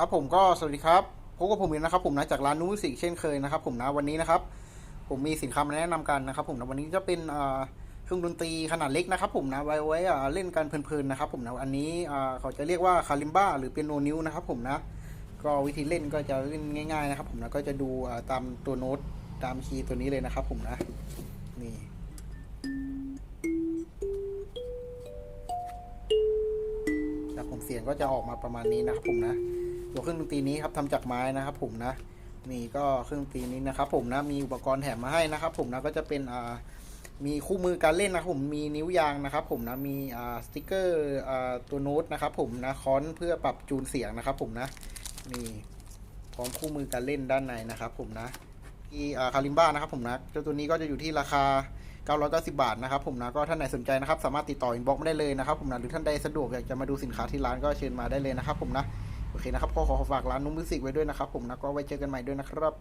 ครับผมก็สวัสดีครับพบกับผมอีกนะครับ ผมนะจากร้านนูมิสิกเช่นเคยนะครับ ผมนะวันนี้นะครับ ผมมีสินค้ามาแนะนำกันนะครับ ผมนะวันนี้จะเป็นเครื่องดนตรีขนาดเล็กนะครับ ผมนะไว้ไว้เล่นกันเพลินๆนะครับ ผมนะอันนี้เขาจะเรียกว่าคาลิมบ้าหรือเปียโนนิ้วนะครับ ผมนะก็วิธีเล่นก็จะเล่นง่าย ๆนะครับ ผมนะก็จะดูตามตัวโน้ตตามคีย์ตัวนี้เลยนะครับ ผมนะนี่จากผมเสียงก็จะออกมาประมาณนี้นะครับผมนะ ตัวเครื่องดนตรีนี้ครับทำจากไม้นะครับผมนะนี่ก็เครื่องดนตรีนี้นะครับผมนะมีอุปกรณ์แถมมาให้นะครับผมนะก็จะเป็นอ่ามีคู่มือการเล่นนะครับผมมีนิ้วยางนะครับผมนะมีอ่าสติกเกอร์อ่าตัวโน้ตนะครับผมนะคอนเพื่อปรับจูนเสียงนะครับผมนะนี่พร้อมคู่มือการเล่นด้านในนะครับผมนะที่อ่าคาริมบ้านะครับผมนะเจ้าตัวนี้ก็จะอยู่ที่ราคา 990 บาทนะครับผมนะก็ท่านไหนสนใจนะครับ สามารถติดต่ออินบ็อกซ์ได้เลยนะครับผมนะหรือท่านใดสะดวกอยากจะมาดูสินค้าที่ร้านก็เชิญมาได้เลยนะครับผมนะ โอเคนะครับก็ขอฝากร้านนุ่มมิวสิกไว้ด้วยนะครับผมนะก็ไว้เจอกันใหม่ด้วยนะครับ